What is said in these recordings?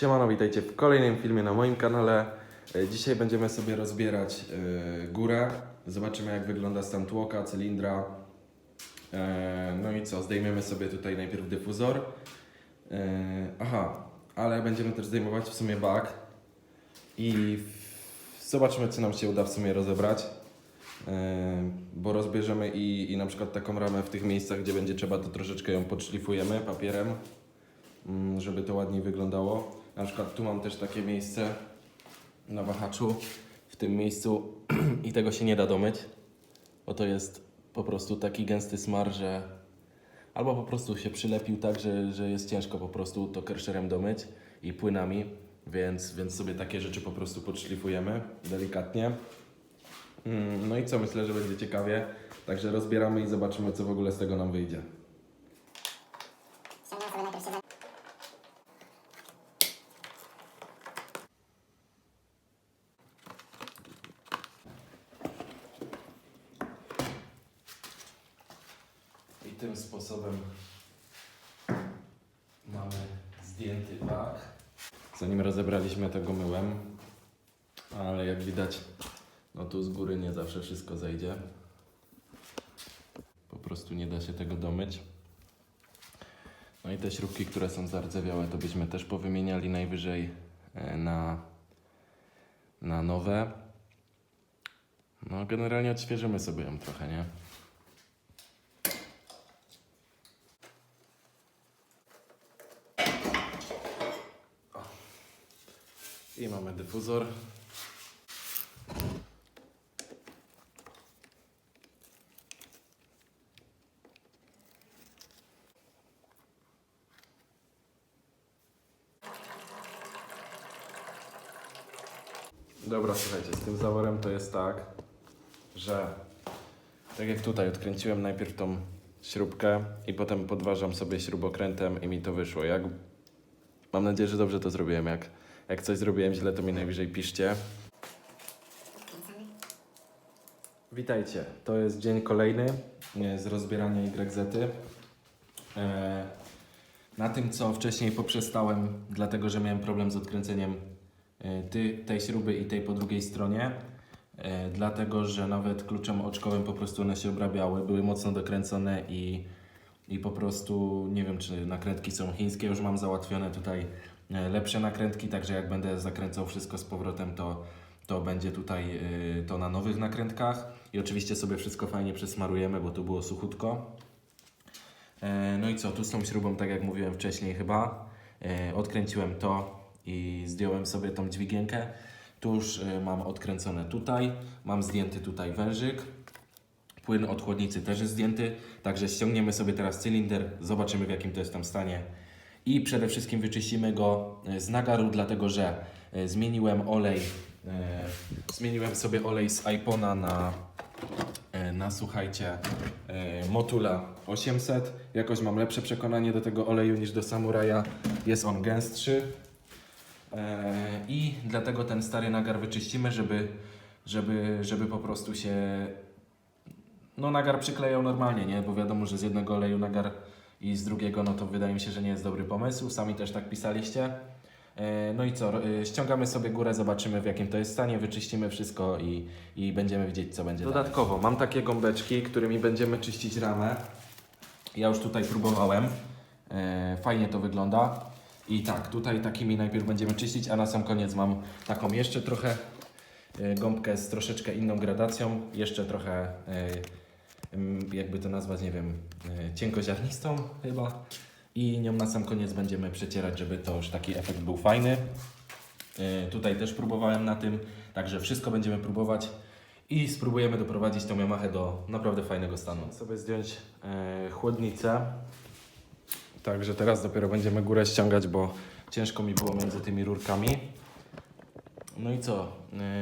Siemano, witajcie w kolejnym filmie na moim kanale. E, Dzisiaj będziemy sobie rozbierać e, górę. Zobaczymy jak wygląda stan tłoka, cylindra. E, No i co, zdejmiemy sobie tutaj najpierw dyfuzor. Aha, ale będziemy też zdejmować w sumie bak. I zobaczymy co nam się uda w sumie rozebrać. Bo rozbierzemy i, i na przykład taką ramę w tych miejscach, gdzie będzie trzeba, to troszeczkę ją podszlifujemy papierem mm, żeby to ładniej wyglądało. Na przykład tu mam też takie miejsce na wahaczu, w tym miejscu i tego się nie da domyć, bo to jest po prostu taki gęsty smar, że albo po prostu się przylepił tak, że, że jest ciężko po prostu to kerszerem domyć i płynami, więc, więc sobie takie rzeczy po prostu podszlifujemy delikatnie. Mm, No i co, myślę, że będzie ciekawie, także rozbieramy i zobaczymy, co w ogóle z tego nam wyjdzie. I tym sposobem mamy zdjęty bak. Zanim rozebraliśmy tego myłem, ale jak widać, no tu z góry nie zawsze wszystko zejdzie. Po prostu nie da się tego domyć. No i te śrubki, które są zardzewiałe, to byśmy też powymieniali najwyżej e, na, na nowe. No generalnie odświeżymy sobie ją trochę, nie? I mamy dyfuzor. Dobra, słuchajcie, z tym zaworem to jest tak, że tak jak tutaj odkręciłem najpierw tą śrubkę i potem podważam sobie śrubokrętem i mi to wyszło. Jak Mam nadzieję, że dobrze to zrobiłem. Jak, jak coś zrobiłem źle, to mi najwyżej piszcie. Witajcie. To jest dzień kolejny z rozbierania YZ. E, na tym, co wcześniej poprzestałem, dlatego że miałem problem z odkręceniem e, tej śruby i tej po drugiej stronie. E, dlatego, że nawet kluczem oczkowym po prostu one się obrabiały, były mocno dokręcone i i po prostu nie wiem, czy nakrętki są chińskie. Już mam załatwione tutaj lepsze nakrętki, także jak będę zakręcał wszystko z powrotem, to, to będzie tutaj e, to na nowych nakrętkach. I oczywiście sobie wszystko fajnie przesmarujemy, bo tu było suchutko. E, No i co, tu z tą śrubą, tak jak mówiłem wcześniej chyba, e, odkręciłem to i zdjąłem sobie tą dźwigienkę. Tu już e, mam odkręcone tutaj, mam zdjęty tutaj wężyk. Płyn od chłodnicy też jest zdjęty, także ściągniemy sobie teraz cylinder, zobaczymy w jakim to jest tam stanie. I przede wszystkim wyczyścimy go e, z nagaru, dlatego że e, zmieniłem olej, e, zmieniłem sobie olej z Ipona na, na słuchajcie, Motula 800. Jakoś mam lepsze przekonanie do tego oleju niż do Samuraja, jest on gęstszy. I dlatego ten stary nagar wyczyścimy, żeby, żeby, żeby po prostu się no nagar przyklejał normalnie, nie? Bo wiadomo, że z jednego oleju nagar i z drugiego, no to wydaje mi się, że nie jest dobry pomysł. Sami też tak pisaliście. E, No i co, e, ściągamy sobie górę, zobaczymy w jakim to jest stanie, wyczyścimy wszystko i, i będziemy widzieć co będzie Dodatkowo mam takie gąbeczki, którymi będziemy czyścić ramę. Ja już tutaj próbowałem. E, Fajnie to wygląda. I tak, tutaj takimi najpierw będziemy czyścić, a na sam koniec mam taką jeszcze trochę gąbkę z troszeczkę inną gradacją, jeszcze trochę jakby to nazwać, nie wiem, e, cienkoziarnistą chyba. I nią na sam koniec będziemy przecierać, żeby to już taki efekt był fajny. E, Tutaj też próbowałem na tym, także wszystko będziemy próbować i spróbujemy doprowadzić tą Yamahę do naprawdę fajnego stanu. Sobie zdjąć e, chłodnicę. Także teraz dopiero będziemy górę ściągać, bo ciężko mi było między tymi rurkami. No i co?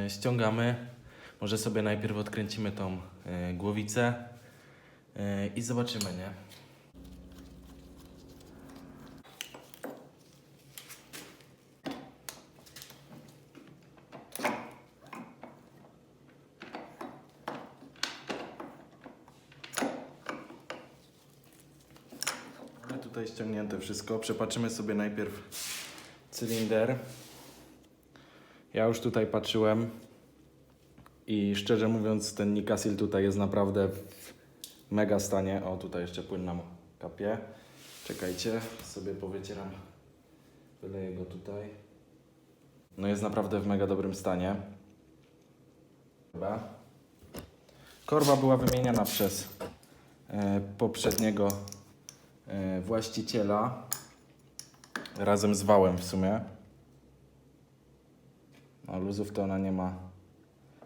Ściągamy. Może sobie najpierw odkręcimy tą głowicę e, i zobaczymy, nie? Tutaj ściągnięte wszystko. Przepatrzymy sobie najpierw cylinder. Ja już tutaj patrzyłem i szczerze mówiąc ten Nikasil tutaj jest naprawdę w mega stanie. O, tutaj jeszcze płyn nam kapie. Czekajcie, sobie powycieram. Wyleję go tutaj. No jest naprawdę w mega dobrym stanie. Dobra. Korba była wymieniana przez e, poprzedniego e, właściciela razem z wałem w sumie. No, luzów to ona nie ma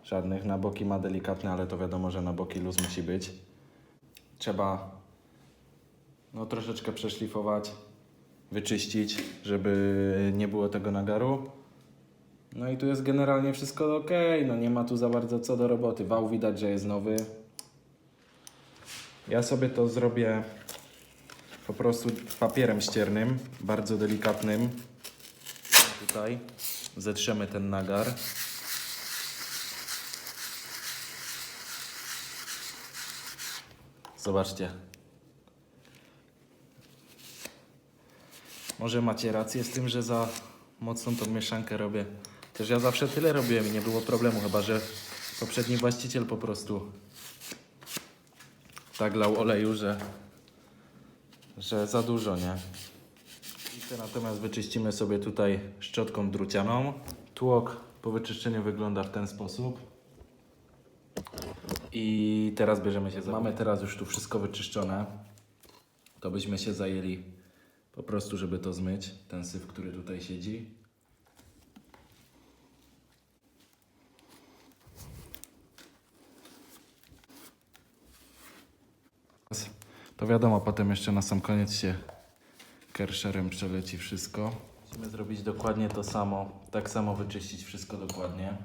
żadnych. Na boki ma delikatne, ale to wiadomo, że na boki luz musi być. Trzeba no, troszeczkę przeszlifować, wyczyścić, żeby nie było tego nagaru. No i tu jest generalnie wszystko ok, no nie ma tu za bardzo co do roboty. Wał widać, że jest nowy. Ja sobie to zrobię po prostu papierem ściernym, bardzo delikatnym. Tutaj zetrzemy ten nagar. Zobaczcie. Może macie rację z tym, że za mocną tą mieszankę robię. Też ja zawsze tyle robiłem i nie było problemu, chyba że poprzedni właściciel po prostu tak lał oleju, że, że za dużo, nie? Te natomiast wyczyścimy sobie tutaj szczotką drucianą. Tłok po wyczyszczeniu wygląda w ten sposób. I teraz bierzemy się za... Mamy teraz już tu wszystko wyczyszczone. To byśmy się zajęli po prostu, żeby to zmyć. Ten syf, który tutaj siedzi. To wiadomo, potem jeszcze na sam koniec się kersherem przeleci wszystko. Musimy zrobić dokładnie to samo, tak samo wyczyścić wszystko dokładnie.